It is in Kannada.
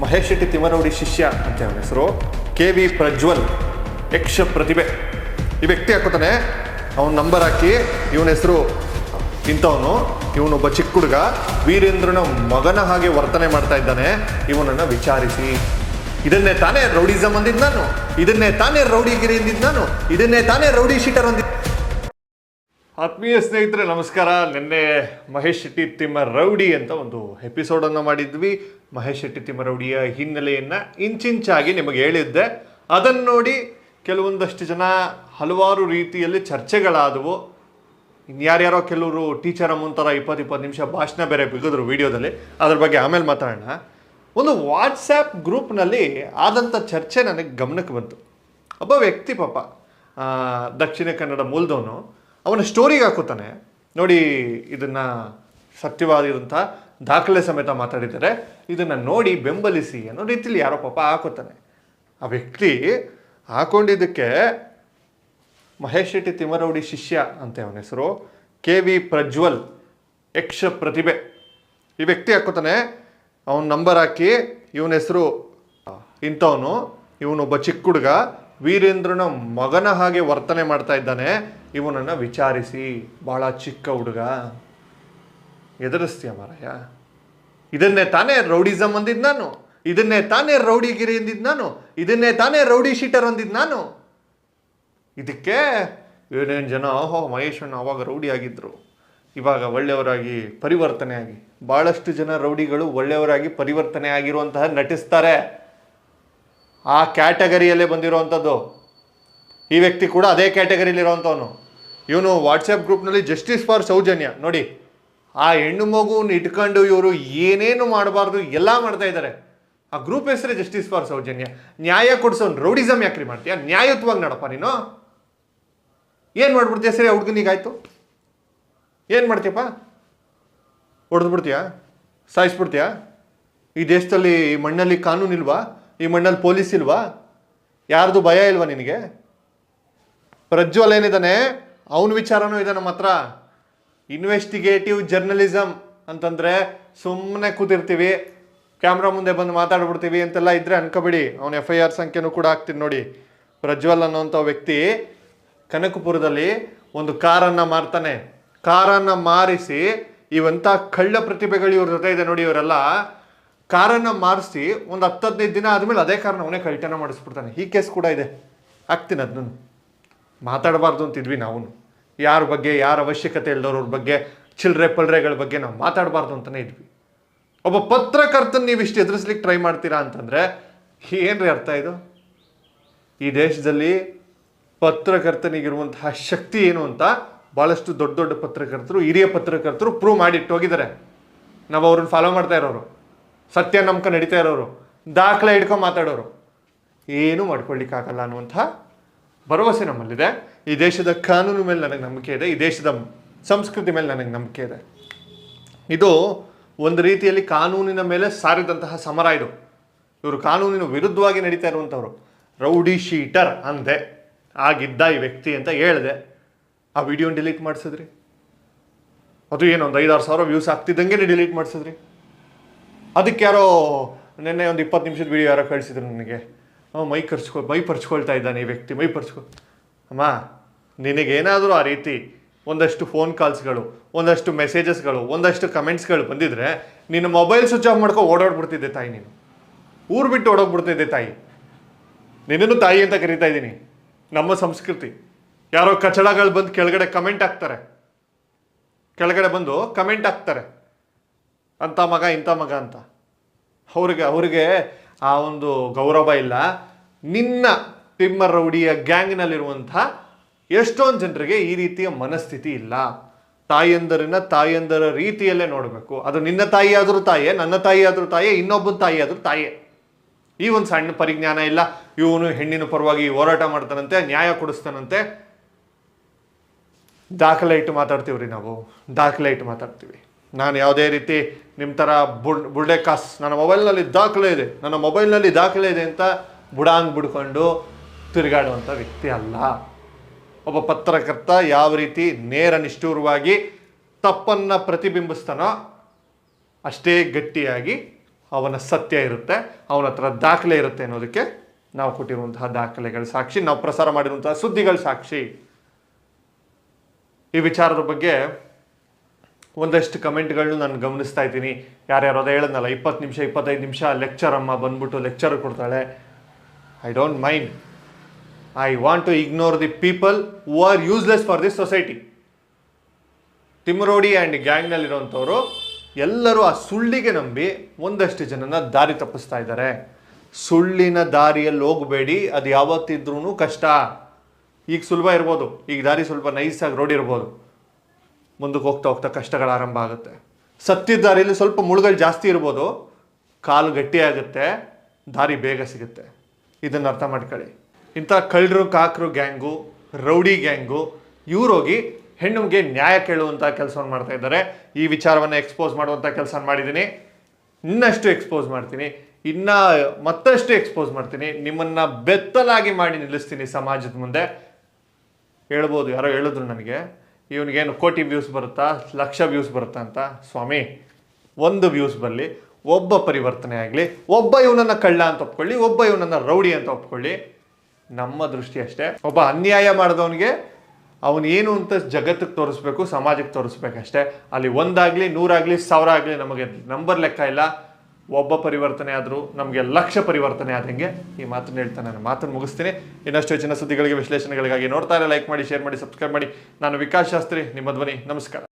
ಮಹೇಶ್ ಶೆಟ್ಟಿ ತಿಮ್ಮನೋಡಿ ಶಿಷ್ಯ ಅಂತ ಅವನ ಹೆಸರು. ಕೆ ವಿ ಪ್ರಜ್ವಲ್ ಯಕ್ಷ ಪ್ರತಿಭೆ. ಈ ವ್ಯಕ್ತಿ ಹಾಕೋತಾನೆ. ಅವನ ನಂಬರ್ ಹಾಕಿ ಇವನ ಹೆಸರು ಇಂಥವನು. ಇವನೊಬ್ಬ ಚಿಕ್ಕ ಹುಡುಗ. ವೀರೇಂದ್ರನ ಮಗನ ಹಾಗೆ ವರ್ತನೆ ಮಾಡ್ತಾ ಇದ್ದಾನೆ. ಇವನನ್ನು ವಿಚಾರಿಸಿ. ಇದನ್ನೇ ತಾನೇ ರೌಡಿಸಮ್ ಅಂದಿದ್ದು ನಾನು. ಇದನ್ನೇ ತಾನೇ ರೌಡಿಗಿರಿ ಅಂದಿದ್ದು ನಾನು. ಇದನ್ನೇ ತಾನೇ ರೌಡಿ ಶೀಟರ್ ಅಂದಿದ್ದು ಆತ್ಮೀಯ ಸ್ನೇಹಿತರೆ, ನಮಸ್ಕಾರ. ನಿನ್ನೆ ಮಹೇಶ್ ಶೆಟ್ಟಿ ತಿಮ್ಮ ರೌಡಿ ಅಂತ ಒಂದು ಎಪಿಸೋಡನ್ನು ಮಾಡಿದ್ವಿ. ಮಹೇಶ್ ಶೆಟ್ಟಿ ತಿಮ್ಮ ರೌಡಿಯ ಹಿನ್ನೆಲೆಯನ್ನು ಇಂಚಿಂಚಾಗಿ ನಿಮಗೆ ಹೇಳಿದ್ದೆ. ಅದನ್ನು ನೋಡಿ ಕೆಲವೊಂದಷ್ಟು ಜನ ಹಲವಾರು ರೀತಿಯಲ್ಲಿ ಚರ್ಚೆಗಳಾದವು. ಇನ್ಯಾರ್ಯಾರೋ ಕೆಲವರು ಟೀಚರ್ ಅಮ್ಮಂತರ ಇಪ್ಪತ್ತು ಇಪ್ಪತ್ತು ನಿಮಿಷ ಭಾಷಣ ಬೇರೆ ಬಿಗಿದ್ರು ವಿಡಿಯೋದಲ್ಲಿ. ಅದ್ರ ಬಗ್ಗೆ ಆಮೇಲೆ ಮಾತಾಡೋಣ. ಒಂದು ವಾಟ್ಸ್ಯಾಪ್ ಗ್ರೂಪ್ನಲ್ಲಿ ಆದಂಥ ಚರ್ಚೆ ನನಗೆ ಗಮನಕ್ಕೆ ಬಂತು. ಒಬ್ಬ ವ್ಯಕ್ತಿ ಪಾಪ ದಕ್ಷಿಣ ಕನ್ನಡ ಮೂಲದವನು. ಅವನ ಸ್ಟೋರಿಗೆ ಹಾಕುತ್ತಾನೆ. ನೋಡಿ, ಇದನ್ನು ಸತ್ಯವಾದಂಥ ದಾಖಲೆ ಸಮೇತ ಮಾತಾಡಿದ್ದಾರೆ. ಇದನ್ನು ನೋಡಿ ಬೆಂಬಲಿಸಿ ಅನ್ನೋ ರೀತಿಲಿ ಯಾರೋ ಪಾಪ ಹಾಕುತ್ತಾನೆ. ಆ ವ್ಯಕ್ತಿ ಹಾಕೊಂಡಿದ್ದಕ್ಕೆ ಮಹೇಶ್ ಶೆಟ್ಟಿ ತಿಮ್ಮರೌಡಿ ಶಿಷ್ಯ ಅಂತ ಅವನ ಹೆಸರು, ಕೆ ವಿ ಪ್ರಜ್ವಲ್, ಯಕ್ಷ ಪ್ರತಿಭೆ. ಈ ವ್ಯಕ್ತಿ ಹಾಕೋತಾನೆ ಅವನ ನಂಬರ್ ಹಾಕಿ ಇವನ ಹೆಸರು ಇಂಥವನು. ಇವನೊಬ್ಬ ಚಿಕ್ಕ ಹುಡುಗ, ವೀರೇಂದ್ರನ ಮಗನ ಹಾಗೆ ವರ್ತನೆ ಮಾಡ್ತಾ ಇದ್ದಾನೆ. ಇವನನ್ನು ವಿಚಾರಿಸಿ ಭಾಳ ಚಿಕ್ಕ ಹುಡುಗ, ಎದುರಿಸ್ತೀಯ ಮಾರಾಯ? ಇದನ್ನೇ ತಾನೇ ರೌಡಿಸಮ್ ಅಂದಿದ್ದು ನಾನು. ಇದನ್ನೇ ತಾನೇ ರೌಡಿಗಿರಿ ಅಂದಿದ್ದು ನಾನು. ಇದನ್ನೇ ತಾನೇ ರೌಡಿ ಶೀಟರ್ ಅಂದಿದ್ದು ನಾನು. ಇದಕ್ಕೆ ಏನೇನು ಜನ, ಓಹೋ ಮಹೇಶಣ್ಣ ಅವಾಗ ರೌಡಿ ಆಗಿದ್ದರು ಇವಾಗ ಒಳ್ಳೆಯವರಾಗಿ ಪರಿವರ್ತನೆ ಆಗಿ. ಭಾಳಷ್ಟು ಜನ ರೌಡಿಗಳು ಒಳ್ಳೆಯವರಾಗಿ ಪರಿವರ್ತನೆ ಆಗಿರುವಂತಹ ನಟಿಸ್ತಾರೆ. ಆ ಕ್ಯಾಟಗರಿಯಲ್ಲೇ ಬಂದಿರುವಂಥದ್ದು. ಈ ವ್ಯಕ್ತಿ ಕೂಡ ಅದೇ ಕ್ಯಾಟಗರಿಲಿ ಇರೋವಂಥವನು. ಇವನು ವಾಟ್ಸಪ್ ಗ್ರೂಪ್ನಲ್ಲಿ ಜಸ್ಟಿಸ್ ಫಾರ್ ಸೌಜನ್ಯ. ನೋಡಿ, ಆ ಹೆಣ್ಣು ಮಗುವನ್ನು ಇಟ್ಕೊಂಡು ಇವರು ಏನೇನು ಮಾಡಬಾರ್ದು ಎಲ್ಲ ಮಾಡ್ತಾ ಇದ್ದಾರೆ. ಆ ಗ್ರೂಪ್ ಹೆಸರೇ ಜಸ್ಟಿಸ್ ಫಾರ್ ಸೌಜನ್ಯ. ನ್ಯಾಯ ಕೊಡ್ಸೋನು ರೌಡಿಸಮ್ ಯಾಕ್ರಿ ಮಾಡ್ತೀಯ? ನ್ಯಾಯಯುತವಾಗಿ ನಡಪ್ಪ ನೀನು? ಏನು ಮಾಡ್ಬಿಡ್ತೀಯ? ಸರಿ ಹುಡುಗನಿಗಾಯ್ತು ಏನು ಮಾಡ್ತೀಯಪ್ಪ? ಹೊಡೆದ್ಬಿಡ್ತೀಯ? ಸಾಯಿಸ್ಬಿಡ್ತೀಯಾ? ಈ ದೇಶದಲ್ಲಿ ಈ ಮಣ್ಣಲ್ಲಿ ಕಾನೂನು ಇಲ್ವಾ? ಈ ಮಣ್ಣಲ್ಲಿ ಪೊಲೀಸ್ ಇಲ್ವಾ? ಯಾರ್ದು ಭಯ ಇಲ್ವಾ ನಿನಗೆ? ಪ್ರಜ್ವಲ್ ಏನಿದ್ದಾನೆ ಅವನ ವಿಚಾರನೂ ಇದೆ ನಮ್ಮ ಹತ್ರ. ಇನ್ವೆಸ್ಟಿಗೇಟಿವ್ ಜರ್ನಲಿಸಮ್ ಅಂತಂದರೆ ಸುಮ್ಮನೆ ಕೂತಿರ್ತೀವಿ, ಕ್ಯಾಮ್ರಾ ಮುಂದೆ ಬಂದು ಮಾತಾಡ್ಬಿಡ್ತೀವಿ ಅಂತೆಲ್ಲ ಇದ್ರೆ ಅನ್ಕೋಬೇಡಿ. ಅವನ ಎಫ್ ಐ ಆರ್ ಸಂಖ್ಯೆನೂ ಕೂಡ ಹಾಕ್ತೀನಿ ನೋಡಿ. ಪ್ರಜ್ವಲ್ ಅನ್ನೋಂಥ ವ್ಯಕ್ತಿ ಕನಕಪುರದಲ್ಲಿ ಒಂದು ಕಾರನ್ನು ಮಾರ್ತಾನೆ. ಕಾರನ್ನು ಮಾರಿಸಿ ಇವಂಥ ಕಳ್ಳ ಪ್ರತಿಭೆಗಳು ಇವ್ರ ಜೊತೆ ಇದೆ ನೋಡಿ ಇವರೆಲ್ಲ. ಕಾರನ್ನು ಮಾರಿಸಿ ಒಂದು ಹತ್ತು ಹದಿನೈದು ದಿನ ಆದಮೇಲೆ ಅದೇ ಕಾರನ್ನ ಅವನೇ ಕಳ್ತನ ಮಾಡಿಸ್ಬಿಡ್ತಾನೆ. ಈ ಕೇಸ್ ಕೂಡ ಇದೆ. ಹಾಕ್ತೀನಿ ಅದನ್ನು ಮಾತಾಡಬಾರ್ದು ಅಂತಿದ್ವಿ ನಾವು. ಯಾರ ಬಗ್ಗೆ, ಯಾರ ಅವಶ್ಯಕತೆ ಇಲ್ಲದವ್ರವ್ರ ಬಗ್ಗೆ ಚಿಲ್ಲರೆ ಪಲ್ರೆಗಳ ಬಗ್ಗೆ ನಾವು ಮಾತಾಡಬಾರ್ದು ಅಂತಲೇ ಇದ್ವಿ. ಒಬ್ಬ ಪತ್ರಕರ್ತನ ನೀವು ಇಷ್ಟು ಎದುರಿಸ್ಲಿಕ್ಕೆ ಟ್ರೈ ಮಾಡ್ತೀರಾ ಅಂತಂದರೆ, ಏನ್ರಿ ಅರ್ಥ ಇದು? ಈ ದೇಶದಲ್ಲಿ ಪತ್ರಕರ್ತನಿಗಿರುವಂತಹ ಶಕ್ತಿ ಏನು ಅಂತ ಭಾಳಷ್ಟು ದೊಡ್ಡ ದೊಡ್ಡ ಪತ್ರಕರ್ತರು, ಹಿರಿಯ ಪತ್ರಕರ್ತರು ಪ್ರೂವ್ ಮಾಡಿಟ್ಟು ಹೋಗಿದ್ದಾರೆ. ನಾವು ಅವ್ರನ್ನ ಫಾಲೋ ಮಾಡ್ತಾ ಇರೋರು. ಸತ್ಯ ನಂಬ್ಕ ನಡೀತಾ ಇರೋರು. ದಾಖಲೆ ಹಿಡ್ಕೊಂಡು ಮಾತಾಡೋರು. ಏನೂ ಮಾಡ್ಕೊಳ್ಳಿಕ್ಕಾಗಲ್ಲ ಅನ್ನುವಂಥ ಭರವಸೆ ನಮ್ಮಲ್ಲಿದೆ. ಈ ದೇಶದ ಕಾನೂನು ಮೇಲೆ ನನಗೆ ನಂಬಿಕೆ ಇದೆ, ಈ ದೇಶದ ಸಂಸ್ಕೃತಿ ಮೇಲೆ ನನಗೆ ನಂಬಿಕೆ ಇದೆ. ಇದು ಒಂದು ರೀತಿಯಲ್ಲಿ ಕಾನೂನಿನ ಮೇಲೆ ಸಾರಿದಂತಹ ಸಮರ ಇದು. ಇವರು ಕಾನೂನಿನ ವಿರುದ್ಧವಾಗಿ ನಡೀತಾ ಇರುವಂಥವ್ರು. ರೌಡಿ ಶೀಟರ್ ಅಂದೆ, ಆಗಿದ್ದ ಈ ವ್ಯಕ್ತಿ ಅಂತ ಹೇಳಿದೆ. ಆ ವಿಡಿಯೋನ ಡಿಲೀಟ್ ಮಾಡಿಸಿದ್ರಿ? ಅದು ಏನು, ಒಂದು ಐದಾರು ಸಾವಿರ ವ್ಯೂಸ್ ಆಗ್ತಿದ್ದಂಗೆ ಡಿಲೀಟ್ ಮಾಡಿಸಿದ್ರಿ? ಅದಕ್ಕೆ ಯಾರೋ ನಿನ್ನೆ ಒಂದು ಇಪ್ಪತ್ತು ನಿಮಿಷದ ವಿಡಿಯೋ ಯಾರೋ ಕಳಿಸಿದ್ರು ನನಗೆ. ಮೈ ಕರ್ಚ್ಕೊ, ಮೈ ಪರ್ಚ್ಕೊಳ್ತಾ ಇದ್ದಾನೆ ಈ ವ್ಯಕ್ತಿ, ಮೈ ಪರ್ಚ್ಕೊ. ಅಮ್ಮ, ನಿನಗೇನಾದರೂ ಆ ರೀತಿ ಒಂದಷ್ಟು ಫೋನ್ ಕಾಲ್ಸ್ಗಳು ಒಂದಷ್ಟು ಮೆಸೇಜಸ್ಗಳು ಒಂದಷ್ಟು ಕಮೆಂಟ್ಸ್ಗಳು ಬಂದಿದ್ರೆ ನಿನ್ನ ಮೊಬೈಲ್ ಸ್ವಿಚ್ ಆಫ್ ಮಾಡ್ಕೊ ಓಡಾಡ್ಬಿಡ್ತಿದ್ದೆ ತಾಯಿ ನೀನು. ಊರು ಬಿಟ್ಟು ಓಡೋಗ್ಬಿಡ್ತಿದ್ದೆ ತಾಯಿ. ನಿನ್ನನ್ನು ತಾಯಿ ಅಂತ ಕರಿತಾ ಇದ್ದೀನಿ. ನಮ್ಮ ಸಂಸ್ಕೃತಿ. ಯಾರೋ ಕಚಡಗಳು ಬಂದು ಕೆಳಗಡೆ ಕಮೆಂಟ್ ಹಾಕ್ತಾರೆ. ಕೆಳಗಡೆ ಬಂದು ಕಮೆಂಟ್ ಹಾಕ್ತಾರೆ. ಅಂಥ ಮಗ, ಇಂಥ ಮಗ ಅಂತ. ಅವ್ರಿಗೆ ಅವ್ರಿಗೆ ಆ ಒಂದು ಗೌರವ ಇಲ್ಲ. ನಿನ್ನ ತಿಮ್ಮ ರೌಡಿಯ ಗ್ಯಾಂಗ್ನಲ್ಲಿರುವಂಥ ಎಷ್ಟೊಂದು ಜನರಿಗೆ ಈ ರೀತಿಯ ಮನಸ್ಥಿತಿ ಇಲ್ಲ. ತಾಯಂದರನ್ನ ತಾಯಂದರ ರೀತಿಯಲ್ಲೇ ನೋಡಬೇಕು. ಅದು ನಿನ್ನ ತಾಯಿ ಆದರೂ ತಾಯೇ, ನನ್ನ ತಾಯಿ ಆದರೂ ತಾಯೇ, ಇನ್ನೊಬ್ಬನ ತಾಯಿ ಆದರೂ ತಾಯೇ. ಈ ಒಂದು ಸಣ್ಣ ಪರಿಜ್ಞಾನ ಇಲ್ಲ. ಇವನು ಹೆಣ್ಣಿನ ಪರವಾಗಿ ಹೋರಾಟ ಮಾಡ್ತಾನಂತೆ, ನ್ಯಾಯ ಕೊಡಿಸ್ತಾನಂತೆ. ದಾಖಲೆ ಇಟ್ಟು ಮಾತಾಡ್ತೀವಿ ರೀ ನಾವು. ದಾಖಲೆ ಇಟ್ಟು ಮಾತಾಡ್ತೀವಿ. ನಾನು ಯಾವುದೇ ರೀತಿ ನಿಮ್ಮ ಥರ ಬುಡ್ ಬುಡ್ಡೆ ಕಾಸ್, ನನ್ನ ಮೊಬೈಲ್ನಲ್ಲಿ ದಾಖಲೆ ಇದೆ. ನನ್ನ ಮೊಬೈಲ್ನಲ್ಲಿ ದಾಖಲೆ ಇದೆ ಅಂತ ಬುಡಾಂಗ್ ಬಿಡ್ಕೊಂಡು ತಿರುಗಾಡುವಂಥ ವ್ಯಕ್ತಿ ಅಲ್ಲ. ಒಬ್ಬ ಪತ್ರಕರ್ತ ಯಾವ ರೀತಿ ನೇರ ನಿಷ್ಠೂರವಾಗಿ ತಪ್ಪನ್ನು ಪ್ರತಿಬಿಂಬಿಸ್ತಾನೋ ಅಷ್ಟೇ ಗಟ್ಟಿಯಾಗಿ ಅವನ ಸತ್ಯ ಇರುತ್ತೆ, ಅವನ ಹತ್ರ ದಾಖಲೆ ಇರುತ್ತೆ ಅನ್ನೋದಕ್ಕೆ ನಾವು ಕೊಟ್ಟಿರುವಂತಹ ದಾಖಲೆಗಳ ಸಾಕ್ಷಿ, ನಾವು ಪ್ರಸಾರ ಮಾಡಿರುವಂತಹ ಸುದ್ದಿಗಳ ಸಾಕ್ಷಿ. ಈ ವಿಚಾರದ ಬಗ್ಗೆ ಒಂದಷ್ಟು ಕಮೆಂಟ್ಗಳನ್ನ ನಾನು ಗಮನಿಸ್ತಾ ಇದ್ದೀನಿ. ಯಾರ್ಯಾರು ಅದೇ ಹೇಳಿದ್ನಲ್ಲ, ಇಪ್ಪತ್ತು ನಿಮಿಷ, ಇಪ್ಪತ್ತೈದು ನಿಮಿಷ ಲೆಕ್ಚರ್ ಅಮ್ಮ ಬಂದ್ಬಿಟ್ಟು ಲೆಕ್ಚರ್ ಕೊಡ್ತಾಳೆ. I don't mind I want to ignore the people who are useless for this society Thimarodi and ಗ್ಯಾಂಗ್ನಲ್ಲಿರೋಂಥವರು ಎಲ್ಲರೂ ಆ ಸುಳ್ಳಿಗೆ ನಂಬಿ ಒಂದಷ್ಟು ಜನನ ದಾರಿ ತಪ್ಪಿಸ್ತಾ ಇದ್ದಾರೆ ಸುಳ್ಳಿನ ದಾರಿಯಲ್ಲಿ ಹೋಗಬೇಡಿ ಅದು ಯಾವತ್ತಿದ್ರೂ ಕಷ್ಟ ಈಗ ಸುಲಭ ಇರ್ಬೋದು ಈಗ ದಾರಿ ಸ್ವಲ್ಪ ನೈಸಾಗಿ ರೋಡ್ ಇರ್ಬೋದು ಮುಂದಕ್ಕೆ ಹೋಗ್ತಾ ಹೋಗ್ತಾ ಕಷ್ಟಗಳು ಆರಂಭ ಆಗುತ್ತೆ ಸತ್ತಿದ್ದ ದಾರಿಯಲ್ಲಿ ಸ್ವಲ್ಪ ಮುಳುಗಲ್ ಜಾಸ್ತಿ ಇರ್ಬೋದು ಕಾಲು ಗಟ್ಟಿಯಾಗುತ್ತೆ ದಾರಿ ಬೇಗ ಸಿಗುತ್ತೆ ಇದನ್ನು ಅರ್ಥ ಮಾಡ್ಕೊಳ್ಳಿ. ಇಂಥ ಕಳ್ಳರು, ಕಾಕರು, ಗ್ಯಾಂಗು, ರೌಡಿ ಗ್ಯಾಂಗು ಇವ್ರೋಗಿ ಹೆಣ್ಣುಗೆ ನ್ಯಾಯ ಕೇಳುವಂಥ ಕೆಲಸವನ್ನು ಮಾಡ್ತಾ ಇದ್ದಾರೆ. ಈ ವಿಚಾರವನ್ನು ಎಕ್ಸ್ಪೋಸ್ ಮಾಡುವಂಥ ಕೆಲಸ ಮಾಡಿದ್ದೀನಿ. ಇನ್ನಷ್ಟು ಎಕ್ಸ್ಪೋಸ್ ಮಾಡ್ತೀನಿ. ಇನ್ನ ಮತ್ತಷ್ಟು ಎಕ್ಸ್ಪೋಸ್ ಮಾಡ್ತೀನಿ. ನಿಮ್ಮನ್ನು ಬೆತ್ತಲಾಗಿ ಮಾಡಿ ನಿಲ್ಲಿಸ್ತೀನಿ ಸಮಾಜದ ಮುಂದೆ. ಹೇಳ್ಬೋದು, ಯಾರೋ ಹೇಳಿದ್ರು ನನಗೆ, ಇವನಿಗೇನು ಕೋಟಿ ವ್ಯೂಸ್ ಬರುತ್ತಾ, ಲಕ್ಷ ವ್ಯೂಸ್ ಬರುತ್ತಾ ಅಂತ? ಸ್ವಾಮಿ, ಒಂದು ವ್ಯೂಸ್ ಬರಲಿ ಒಬ್ಬ ಪರಿವರ್ತನೆ ಆಗಲಿ, ಒಬ್ಬ ಇವನನ್ನ ಕಳ್ಳ ಅಂತ ಒಪ್ಕೊಳ್ಳಿ, ಒಬ್ಬ ಇವನನ್ನ ರೌಡಿ ಅಂತ ಒಪ್ಕೊಳ್ಳಿ, ನಮ್ಮ ದೃಷ್ಟಿ ಅಷ್ಟೇ. ಒಬ್ಬ ಅನ್ಯಾಯ ಮಾಡಿದವನಿಗೆ ಅವನೇನು ಅಂತ ಜಗತ್ತಿಗೆ ತೋರಿಸ್ಬೇಕು, ಸಮಾಜಕ್ಕೆ ತೋರಿಸ್ಬೇಕಷ್ಟೇ ಅಲ್ಲಿ ಒಂದಾಗಲಿ, ನೂರಾಗಲಿ, ಸಾವಿರ ಆಗಲಿ ನಮಗೆ ನಂಬರ್ ಲೆಕ್ಕ ಇಲ್ಲ. ಒಬ್ಬ ಪರಿವರ್ತನೆ ಆದರೂ ನಮಗೆ ಲಕ್ಷ ಪರಿವರ್ತನೆ ಆದಂಗೆ ಈ ಮಾತನ್ನು ಹೇಳ್ತಾ ನಾನು ಮಾತನ್ನು ಮುಗಿಸ್ತೀನಿ. ಇನ್ನಷ್ಟು ಹೆಚ್ಚಿನ ಸುದ್ದಿಗಳಿಗೆ, ವಿಶ್ಲೇಷಣೆಗಳಿಗಾಗಿ ನೋಡ್ತಾರೆ ಲೈಕ್ ಮಾಡಿ ಶೇರ್ ಮಾಡಿ ಸಬ್ಸ್ಕ್ರೈಬ್ ಮಾಡಿ. ನಾನು ವಿಕಾಸ್ ಶಾಸ್ತ್ರಿ, ನಿಮ್ಮ ಧ್ವನಿ, ನಮಸ್ಕಾರ.